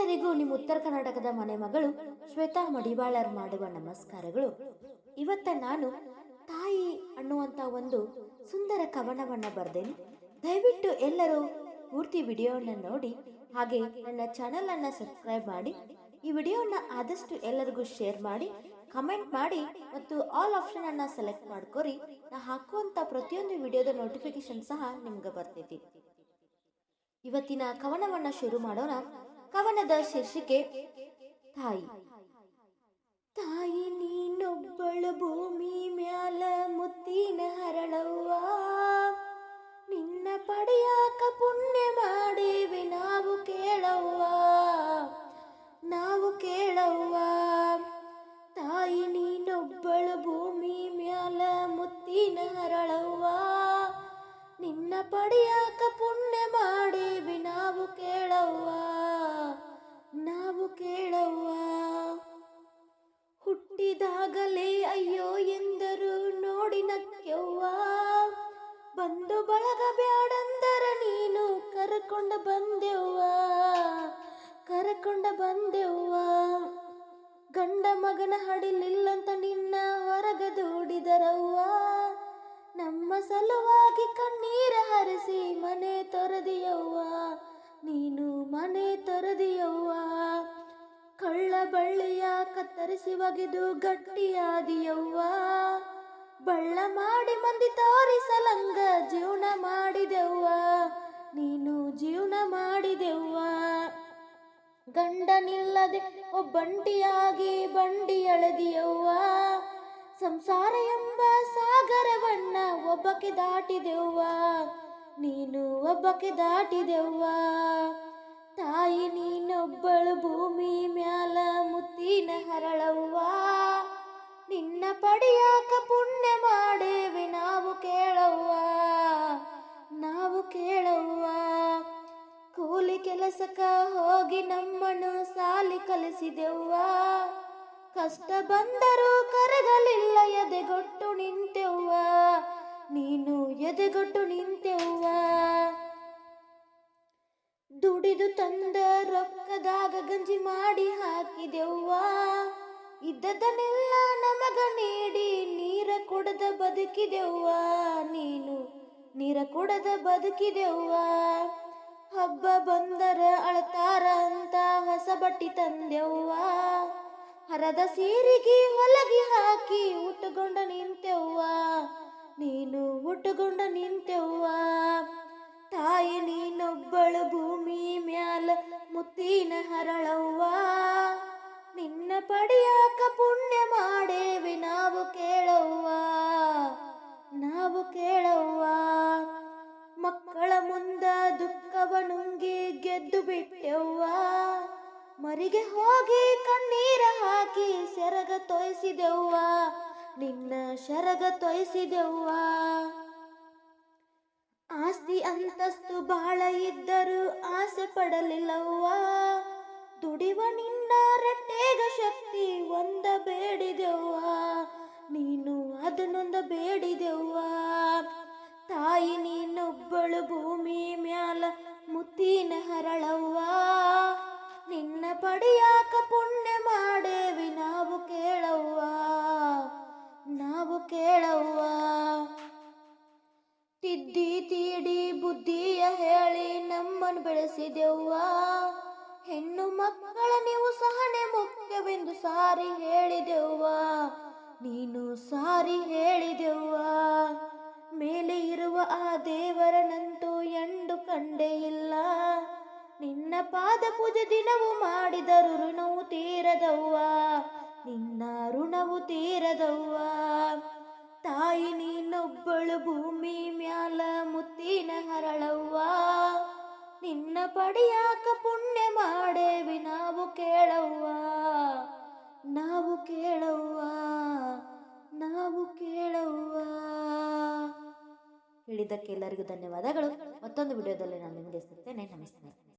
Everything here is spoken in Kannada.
ಎಲ್ಲರಿಗೂ ನಿಮ್ಮ ಉತ್ತರ ಕರ್ನಾಟಕದ ಮನೆ ಮಗಳು ಶ್ವೇತಾ ಮಡಿವಾಳರ್ ಮಾಡುವ ನಮಸ್ಕಾರಗಳು. ಇವತ್ತ ನಾನು ತಾಯಿ ಅನ್ನುವಂಥ ಒಂದು ಸುಂದರ ಕವನವನ್ನ ಬರ್ದೇನೆ. ದಯವಿಟ್ಟು ಎಲ್ಲರೂ ಪೂರ್ತಿ ವಿಡಿಯೋವನ್ನು ನೋಡಿ, ಹಾಗೆ ನನ್ನ ಚಾನೆಲ್ ಅನ್ನ ಸಬ್ಸ್ಕ್ರೈಬ್ ಮಾಡಿ, ಈ ವಿಡಿಯೋನ ಆದಷ್ಟು ಎಲ್ಲರಿಗೂ ಶೇರ್ ಮಾಡಿ ಕಮೆಂಟ್ ಮಾಡಿ ಮತ್ತು ಆಲ್ ಆಪ್ಷನ್ ಅನ್ನ ಸೆಲೆಕ್ಟ್ ಮಾಡ್ಕೊರಿ. ನಾ ಹಾಕುವಂತ ಪ್ರತಿಯೊಂದು ವಿಡಿಯೋದ ನೋಟಿಫಿಕೇಶನ್ ಸಹ ನಿಮ್ಗೆ ಬರ್ತೈತಿ. ಇವತ್ತಿನ ಕವನವನ್ನ ಶುರು ಮಾಡೋಣ. ಕವನದ ಶೀರ್ಷಿಕೆ ತಾಯಿ ತಾಯಿ ಹುಟ್ಟಿದಾಗಲೇ ಅಯ್ಯೋ ಎಂದರು ನೋಡಿ ನಕ್ಕೆವ್ವ. ಬಂದು ಬಳಗ ಬ್ಯಾಡಂದರ ನೀನು ಕರ್ಕೊಂಡ ಬಂದೆವ್ವ. ಕರ್ಕೊಂಡ ಬಂದೆವ್ವ. ಗಂಡ ಮಗನ ಹಡಿಲಿಲ್ಲಂತ ನಿನ್ನ ಹೊರಗ ದೂಡಿದರವ್ವ. ನಮ್ಮ ಸಲುವಾಗಿ ಕಣ್ಣೀರ ಹರಿಸಿ ಮನೆ ತೊರೆದಿಯವ್ವ. ಕತ್ತರಿಸಿ ಒಗೆದು ಗಟ್ಟಿಯಾದಿಯವ್ವ ಬಳ್ಳ ಮಾಡಿ ಮಂದಿ ತೋರಿಸಲಂಗ ಜೀವನ ಮಾಡಿದೆವ್ವ. ನೀನು ಜೀವನ ಮಾಡಿದೆವ್ವ. ಗಂಡನಿಲ್ಲದೆ ಒಬ್ಬಂಟಿಯಾಗಿ ಬಂಡಿ ಎಳೆದಿಯವ್ವ. ಸಂಸಾರ ಎಂಬ ಸಾಗರವನ್ನ ಒಬ್ಬಕ್ಕೆ ದಾಟಿದೆವ್ವ. ನೀನು ಒಬ್ಬಕ್ಕೆ ದಾಟಿದೆವ್ವ. ತಾಯಿ ನೀನೊಬ್ಬಳು ಭೂಮಿ ಮ್ಯಾಲ ಮುತ್ತಿನ ಹರಳವ್ವ. ನಿನ್ನ ಪಡಿಯಾಕ ಪುಣ್ಯ ಮಾಡೇವಿ ನಾವು ಕೇಳವ್ವ. ನಾವು ಕೇಳವ್ವ. ಕೂಲಿ ಕೆಲಸಕ ಹೋಗಿ ನಮ್ಮನ್ನು ಸಾಲಿ ಕಲಿಸಿದೆವ್ವ. ಕಷ್ಟ ಬಂದರೂ ಕರಗಲಿಲ್ಲ ಎದೆಗೊಟ್ಟು ದುಡಿದು ತಂದ ರೊಕ್ಕದಾಗ ಗಂಜಿ ಮಾಡಿ ಹಾಕಿದೆವ್ವ. ಇದ್ದದನ್ನೆಲ್ಲ ನಮಗ ನೀಡಿ ನೀರ ಕುಡದ ಬದುಕಿದೆವ್ವ. ನೀನು ನೀರ ಕುಡದ ಬದುಕಿದೆವ್ವ. ಹಬ್ಬ ಬಂದರ ಅಳತಾರ ಅಂತ ಹೊಸ ಬಟ್ಟಿ ತಂದೆವ್ವ. ಹರದ ಸೀರಿಗೆ ಹೊಲಗಿ ಹಾಕಿ ಉಟ್ಟುಕೊಂಡ ನಿಂತೆವ್ವ. ನೀನು ಉಟ್ಟುಕೊಂಡ ನಿಂತೆವ್ವ. ತಾಯಿ ಮರಿಗೆ ಹೋಗಿ ಕಣ್ಣೀರ ಹಾಕಿ ಸೆರಗ ತೊಯ್ಸಿದೆವ್ವ, ನಿನ್ನ ಶರಗ ತೊಯ್ಸಿದೆವ್ವ. ಆಸ್ತಿ ಅಂತಸ್ತು ಬಹಳ ಇದ್ದರೂ ಆಸೆ ಪಡಲಿಲ್ಲವ್ವ. ದುಡಿವ ನಿನ್ನ ರಟ್ಟೇಗ ಶಕ್ತಿ ಒಂದ ಬೇಡಿದೆವ್ವ, ನೀನು ಅದನ್ನೊಂದ ಬೇಡಿದೆವ್ವ. ತಾಯಿ ನೀನೊಬ್ಬಳು ಭೂಮಿ ಮ್ಯಾಲ ಮುತ್ತಿನ ಹರಳವ್ವ. ನಮ್ಮನ್ನು ಬೆಳೆಸಿದೆವ್ವ. ಹೆಣ್ಣು ಮಕ್ಕಳ ನೀವು ಸಹನೆ ಮುಖ್ಯವೆಂದು ಸಾರಿ ಹೇಳಿದೆವ್ವ. ನೀನು ಸಾರಿ ಹೇಳಿದೆವ್ವ. ಮೇಲೆ ಇರುವ ಆ ದೇವರನಂತೂ ಎಂಡು ಕಂಡೇ ಇಲ್ಲ. ನಿನ್ನ ಪಾದ ಪೂಜೆ ದಿನವು ಮಾಡಿದರು ಋಣವು ತೀರದವ್ವ. ನಿನ್ನ ಋಣವು ತೀರದವ್ವ. ತಾಯಿ ನೀನೊಬ್ಬಳು ಭೂಮಿ ಪಡೆಯಾಕ ಪುಣ್ಯ ಮಾಡೇವಿ, ನಾವು ಕೇಳವ್ವ ನಾವು ಕೇಳವ್ವ ನಾವು ಕೇಳವ್ವ. ಹೇಳಿದ್ದಕ್ಕೆ ಎಲ್ಲರಿಗೂ ಧನ್ಯವಾದಗಳು. ಮತ್ತೊಂದು ವಿಡಿಯೋದಲ್ಲಿ ನಾನು ನಿಮಗೆ ಸಿಗ್ತೇನೆ. ನಮಸ್ತೆ.